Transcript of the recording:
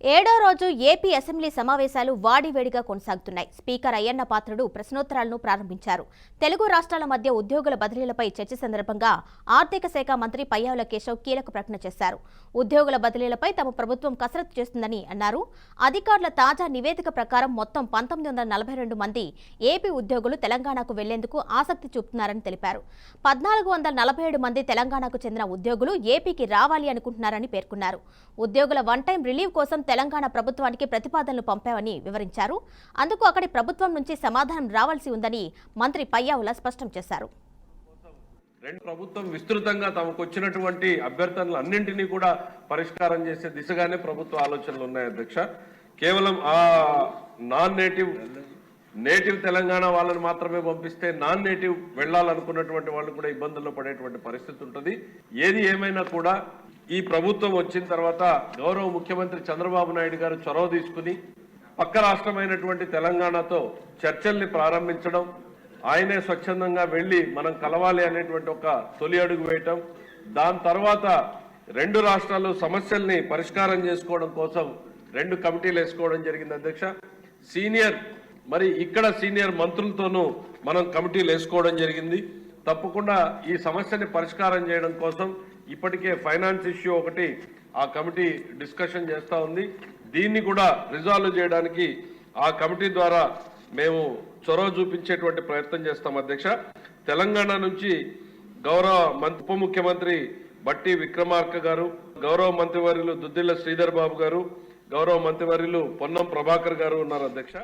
ఏడో రోజు AP assembly సమావేశాలు వాడివేడిగా కొనసాగుతున్నాయి. స్పీకర్ అయ్యన్న పాత్రుడు ప్రశ్నోత్తరాలను ప్రారంభించారు. తెలుగు రాష్ట్రాల మధ్య ఉద్యోగుల బదిలీలపై చర్చ సందర్భంగా ఆర్థిక శాఖ మంత్రి పయ్యావుల కేశవ్ కీలక ప్రకటన చేశారు. ఉద్యోగుల బదిలీలపై తమ ప్రభుత్వం కసరత్తు చేస్తుందని అన్నారు. అధికారుల తాజా నివేదిక ప్రకారం మొత్తం పంతొమ్మిది వందల నలభై రెండు మంది ఏపీ ఉద్యోగులు తెలంగాణకు వెళ్ళేందుకు ఆసక్తి చూపుతున్నారని తెలిపారు. పద్నాలుగు వందల నలభై ఏడు మంది తెలంగాణకు చెందిన ఉద్యోగులు ఏపీకి రావాలి అనుకుంటున్నారని పేర్కొన్నారు. ఉద్యోగుల వన్ టైం రిలీవ్ కోసం తెలంగాణ ప్రభుత్వానికి ప్రతిపాదనలు పంపామని వివరించారు. అందుకు అక్కడి ప్రభుత్వం నుంచి సమాధానం రావాల్సి ఉందని మంత్రి పయ్యావుల స్పష్టం చేశారు. రెండు ప్రభుత్వం విస్తృతంగా తమకు వచ్చినటువంటి అభ్యర్థనలు అన్నింటినీ కూడా పరిష్కారం చేసే దిశగానే ప్రభుత్వ ఆలోచనలు ఉన్నాయి అధ్యక్ష. కేవలం ఆ నాన్ నేటివ్ నేటివ్ తెలంగాణ వాళ్ళని మాత్రమే పంపిస్తే నాన్ నేటివ్ వెళ్ళాలనుకున్నటువంటి వాళ్ళు కూడా ఇబ్బందుల్లో పడేటువంటి పరిస్థితి ఉంటుంది. ఏది ఏమైనా కూడా ఈ ప్రభుత్వం వచ్చిన తర్వాత గౌరవ ముఖ్యమంత్రి చంద్రబాబు నాయుడు గారు చొరవ తీసుకుని పక్క రాష్ట్రమైనటువంటి తెలంగాణతో చర్చల్ని ప్రారంభించడం ఆయనే స్వచ్ఛందంగా వెళ్ళి మనం కలవాలి అనేటువంటి ఒక తొలి అడుగు వేయటం దాని తర్వాత రెండు రాష్ట్రాలు సమస్యల్ని పరిష్కారం చేసుకోవడం కోసం రెండు కమిటీలు వేసుకోవడం జరిగింది అధ్యక్ష. సీనియర్ మరి ఇక్కడ సీనియర్ మంత్రులతోనూ మనం కమిటీలు వేసుకోవడం జరిగింది. తప్పకుండా ఈ సమస్యని పరిష్కారం చేయడం కోసం ఇప్పటికే ఫైనాన్స్ ఇష్యూ ఒకటి ఆ కమిటీ డిస్కషన్ చేస్తూ ఉంది. దీన్ని కూడా రిజాల్వ్ చేయడానికి ఆ కమిటీ ద్వారా మేము చొరవ చూపించేటువంటి ప్రయత్నం చేస్తాం అధ్యక్ష. తెలంగాణ నుంచి గౌరవ మంత్రి ఉప ముఖ్యమంత్రి బట్టి విక్రమార్క గారు గౌరవ మంత్రివర్యులు దుద్దిల్ల శ్రీధర్ బాబు గారు గౌరవ మంత్రివర్యులు పొన్నం ప్రభాకర్ గారు ఉన్నారు అధ్యక్ష.